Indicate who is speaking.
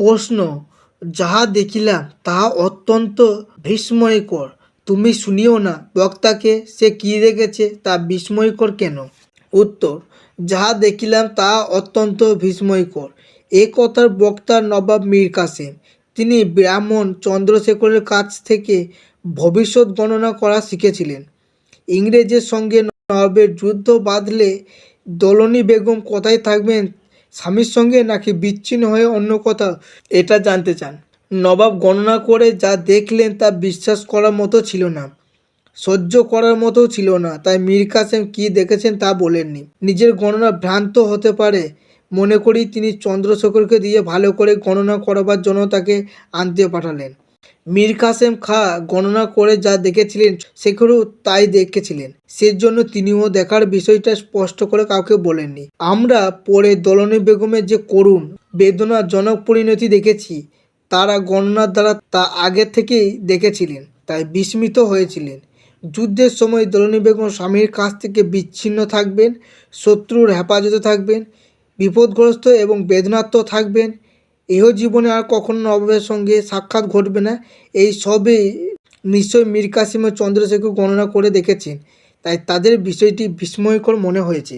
Speaker 1: প্রশ্ন যাহা দেখিলাম তাহা অত্যন্ত বিস্ময়কর। তুমি শুনিও না, বক্তাকে সে কি দেখেছে তা বিস্ময়কর কেন? উত্তর, যাহা দেখিলাম তাহা অত্যন্ত বিস্ময়কর। এ কথার বক্তা নবাব মীর কাসেম। তিনি ব্রাহ্মণ চন্দ্রশেখরের কাছ থেকে ভবিষ্যৎ গণনা করা শিখেছিলেন। ইংরেজের সঙ্গে নবাবের যুদ্ধ বাঁধলে দলনী বেগম কোথায় থাকবেন স্বামীর সঙ্গে নাকি বিচ্ছিন্ন হয়ে অন্য কথা এটা জানতে চান। নবাব গণনা করে যা দেখলেন তা বিশ্বাস করার মতো ছিল না। সহ্য করার মতো ছিল না। তাই মীর কাসেম কী দেখেছেন তা বলেননি। নিজের গণনা ভ্রান্ত হতে পারে। মনে করি তিনি চন্দ্রশেখরকে দিয়ে ভালো করে গণনা করাবার জন্য তাকে আনতে পাঠালেন। মীর কাসেম খা গণনা করে যা দেখেছিলেন শেখরও তাই দেখেছিলেন। সেজন্য তিনিও দেখার বিষয়টা স্পষ্ট করে কাউকে বলেননি। আমরা পরে দলনী বেগমের যে করুণ, বেদনাজনক পরিণতি দেখেছি, তারা গণনার দ্বারা তা আগে থেকেই দেখেছিলেন, তাই বিস্মিত হয়েছিলেন। যুদ্ধের সময় দলনী বেগম স্বামীর কাছ থেকে বিচ্ছিন্ন থাকবেন, শত্রুর হেফাজতে থাকবেন, বিপদগ্রস্ত এবং বেদনার্ত থাকবেন এহ জীবনে আর কখনো নবাবের সঙ্গে সাক্ষাৎ ঘটবে না। এই সবই নিশ্চয় মীর কাসিম ও চন্দ্রশেখর গণনা করে দেখেছেন। তাই তাদের বিষয়টি বিস্ময়কর মনে হয়েছে।